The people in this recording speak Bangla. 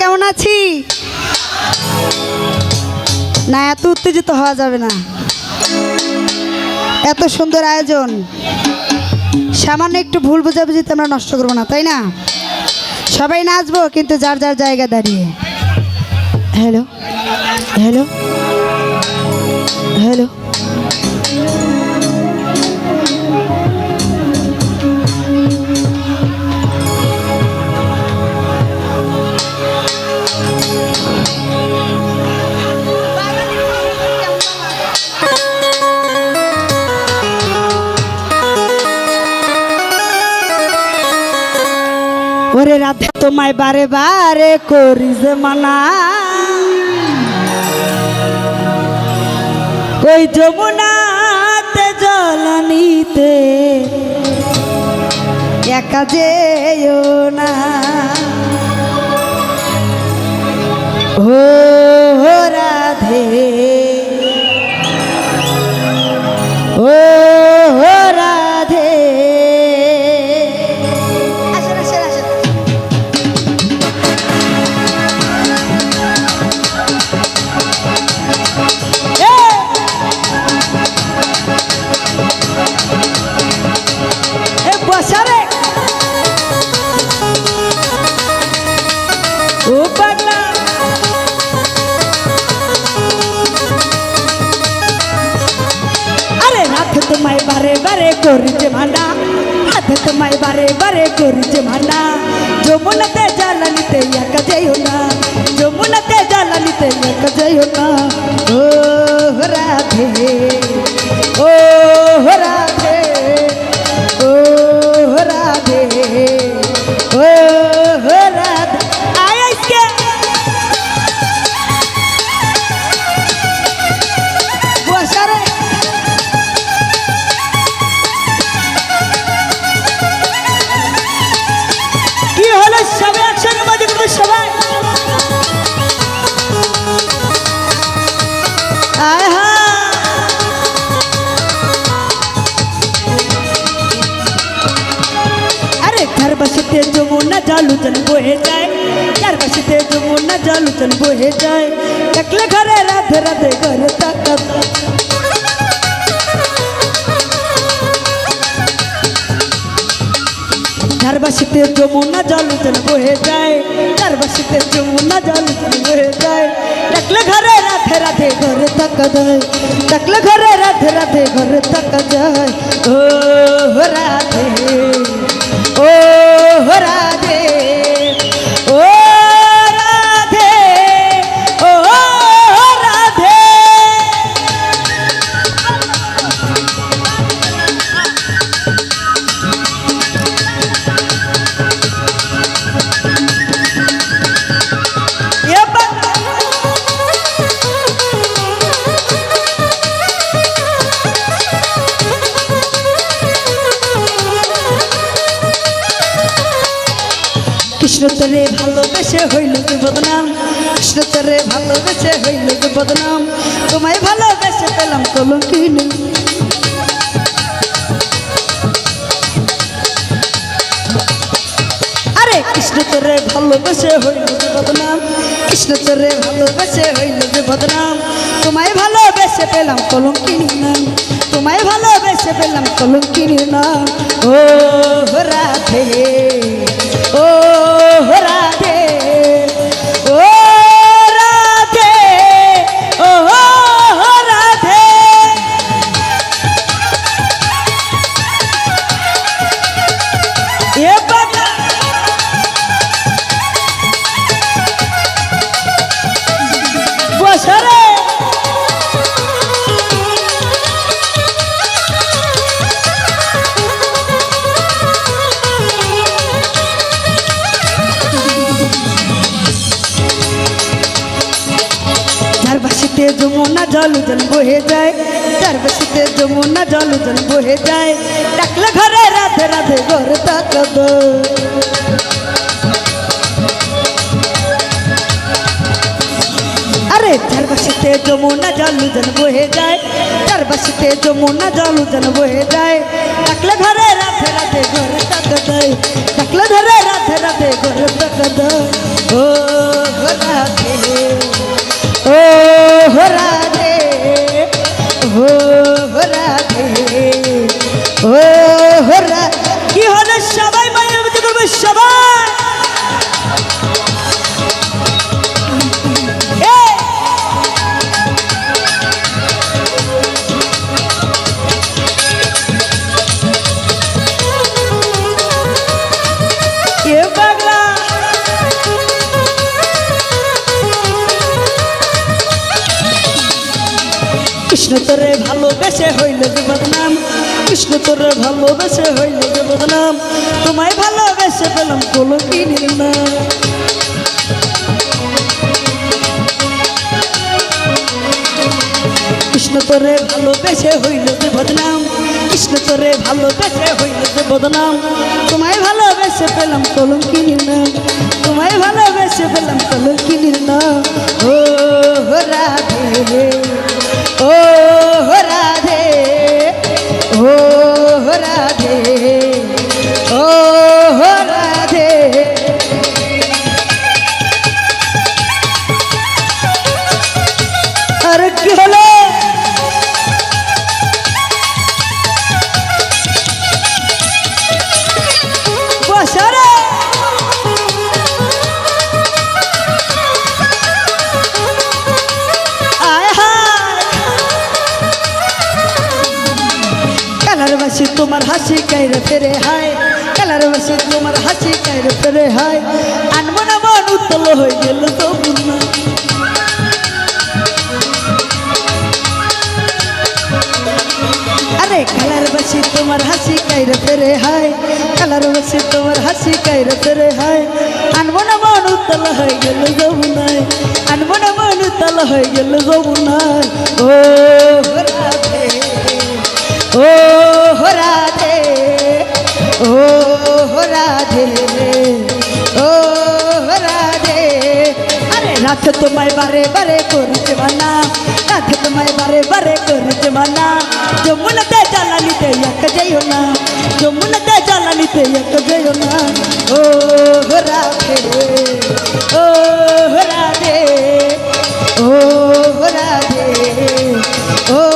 কেমন আছি? না, এত উত্তেজিত হওয়া যাবে না। এত সুন্দর আয়োজন। সামান্য একটু ভুল বোঝাবুঝিতে আমরা নষ্ট করব না, তাই না? সবাই নাচবো, কিন্তু যার যার জায়গা দাঁড়িয়ে। হ্যালো হ্যালো হ্যালো তোমায় বারে বারে করি যে মানা। ওই যমুনাতে জলানিতে একা যেও না। ও রাধে। তোমায় বারে বারে করিছে মানা রাতে তোমায় বারে বারে করিছে মানা যমুনাতে জ্বালানিতে একা যাইও না যমুনাতে জ্বালানিতে একা যাইও না ও রাধে জালু জল বহে যায়। বসতে যমুনা জালু জল বহে যায়। একলে ঘরে রাধে রাধে ঘরে তাকাত ঝারবাসিতে যমুনা জল জল বহে যায় ঝারবাসিতে যমুনা জল জল বহে যায়। ডাকলে ঘরে রাধে রাধে ঘরে তাকা যায় ডাকলে ঘরে রাধে রাধে ঘরে তাকা যায় ও রাধে। কৃষ্ণ ভালোবেসে হইল যে বদনাম। কৃষ্ণ ভালোবেসে হইল যে বদনাম। তোমায় ভালোবেসে পেলাম কলঙ্কিনী। আরে কৃষ্ণ ভালোবেসে হইল যে বদনাম। কৃষ্ণ ভালোবেসে হইল যে বদনাম। তোমায় ভালোবেসে পেলাম কলঙ্কিনী নাম তোমায় ভালোবেসে পেলাম ও রাধে, ও রাধে যার যমুনা জল জল বহে যায় যার যমুনা জল জল বহে যায় ডাকলে ঘরে রাধে রাধে ঘরে তাকদ আরে যার যমুনা জল জল বহে যায় যার যমুনা জল জল বহে যায় ডাকলে ঘরে রাধে রাধে ঘরে তাকদ ডাকলে ঘরে রাধে রাধে ঘরে তাকদ ও ঘরে राधे हो राधे हो কৃষ্ণ তোরে ভালোবেসে হইল যে বদনাম, কৃষ্ণ তোরে ভালোবেসে হইল যে বদনাম, তোমায় ভালোবেসে পেলাম কোনো কিনিল না। কৃষ্ণ তোরে ভালোবেসে হইল যে বদনাম, কৃষ্ণ তোরে ভালোবেসে হইল যে বদনাম, তোমায় ভালোবেসে পেলাম কলঙ্কিনীর নাম তোমায় ভালোবেসে পেলাম কলঙ্কিনীর নাম ও হো রাধে কি হলো হায়। তোমার হাসি কাইরে ফেরে হায়। কালার বাসি তোমার হাসি কাইরে ফেরে হায়। আনমো না মন উত্তল হয়ে গেল তো আরে কালার বাসি তোমার হাসি কাইরে ফেরে হায় কালার বাসি তোমার হাসি কাইরে ফেরে হায়। আনব না মন উত্তল হয়ে গেল যমুনায়, আনব না মন উত্তল হয়ে গেল যমুনায়। ও রাধে ও রাধে ও রাধে ও রাধে আরে রাত তোমায় বারে বারে করছে মানা, রাত তোমায় বারে বারে করছে মানা। যমুনাতে জ্বালানিতে এক যাইও না, যমুনাতে জ্বালানিতে এক যাইও না। ও রাধে ও রাধে ও রাধে, ও